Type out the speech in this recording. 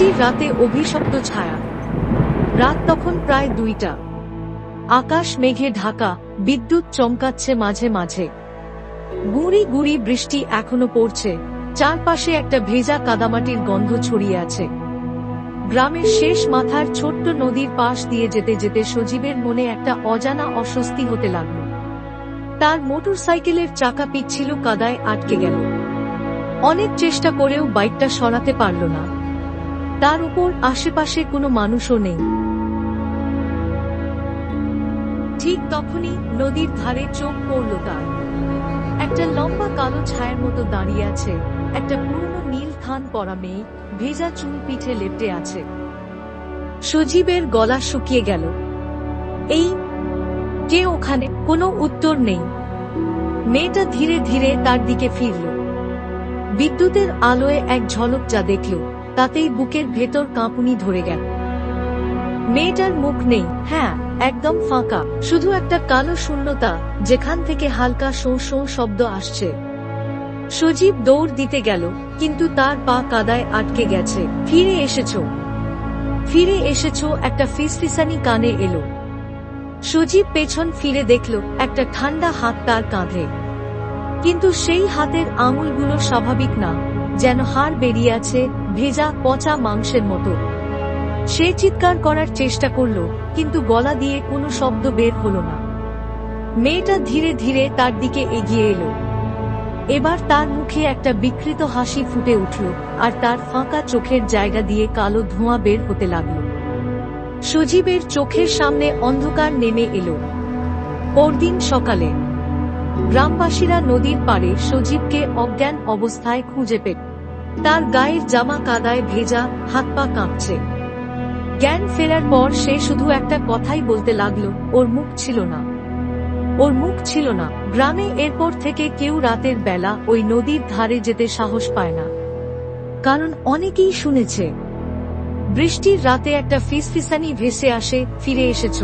রাতে অভিশপ্ত ছায়া। রাত তখন প্রায় দুইটা। আকাশ মেঘে ঢাকা, বিদ্যুৎ চমকাচ্ছে মাঝে মাঝে। গুঁড়ি গুঁড়ি বৃষ্টি এখনও পড়ছে, চারপাশে একটা ভেজা কাদামাটির গন্ধ ছড়িয়ে আছে। গ্রামের শেষ মাথার ছোট্ট নদীর পাশ দিয়ে যেতে যেতে সজীবের মনে একটা অজানা অস্বস্তি হতে লাগল। তার মোটরসাইকেলের চাকা পিচ্ছিল কাদায় আটকে গেল। অনেক চেষ্টা করেও বাইকটা সরাতে পারল না। তার উপর আশেপাশে কোনো মানুষও নেই। ঠিক তখনই নদীর ধারে চোখ পড়ল তার। একটা লম্বা কালো ছায়ার মতো দাঁড়িয়ে আছে, একটা পুরনো নীল থান পরা মেয়ে, ভেজা চুল পিঠে লেপটে আছে। সজীবের গলা শুকিয়ে গেল। এই, কে ওখানে? কোনো উত্তর নেই। মেয়েটা ধীরে ধীরে তার দিকে ফিরল। বিদ্যুতের আলোয় এক ঝলক যা দেখল। তাতেই বুকের ভেতর কাঁপুনি ধরে গেল। মেয়েটার মুখ নেই হ্যাঁ একদম ফাঁকা, শুধু একটা কালো শূন্যতা, যেখান থেকে হালকা শোঁ শোঁ শব্দ আসছে। সজীব দৌড় দিতে গেল, কিন্তু তার পা কাদায় আটকে গেছে। ফিরে এসেছ। ফিরে এসেছ, একটা ফিসফিসানি কানে এলো। সজীব পেছন ফিরে দেখল, একটা ঠান্ডা হাত তার কাঁধে। কিন্তু সেই হাতের আঙুলগুলো স্বাভাবিক না। যেন হাড় বেরিয়ে আছে ভেজা পচা মাংসের মতো। সে চিৎকার করার চেষ্টা করল, কিন্তু গলা দিয়ে কোনো শব্দ বের হলো না। মেয়েটা ধীরে ধীরে তার দিকে এগিয়ে এলো। এবার তার মুখে একটা বিকৃত হাসি ফুটে উঠল, আর তার ফাঁকা চোখের জায়গা দিয়ে কালো ধোঁয়া বের হতে লাগল। সজীবের চোখের সামনে অন্ধকার নেমে এলো। পরদিন সকালে গ্রামবাসীরা নদীর পাড়ে সজীবকে অজ্ঞান অবস্থায় খুঁজে পেল তার গায়ের জামা কাদায় ভেজা, হাত পা কাঁপছে। জ্ঞান ফেরার পর সে শুধু একটা কথাই বলতে লাগল, ওর মুখ ছিল না। ওর মুখ ছিল না। গ্রামে এরপর থেকে কেউ রাতের বেলা ওই নদীর ধারে যেতে সাহস পায় না। কারণ অনেকেই শুনেছে, বৃষ্টির রাতে একটা ফিসফিসানি ভেসে আসে, ফিরে এসেছ।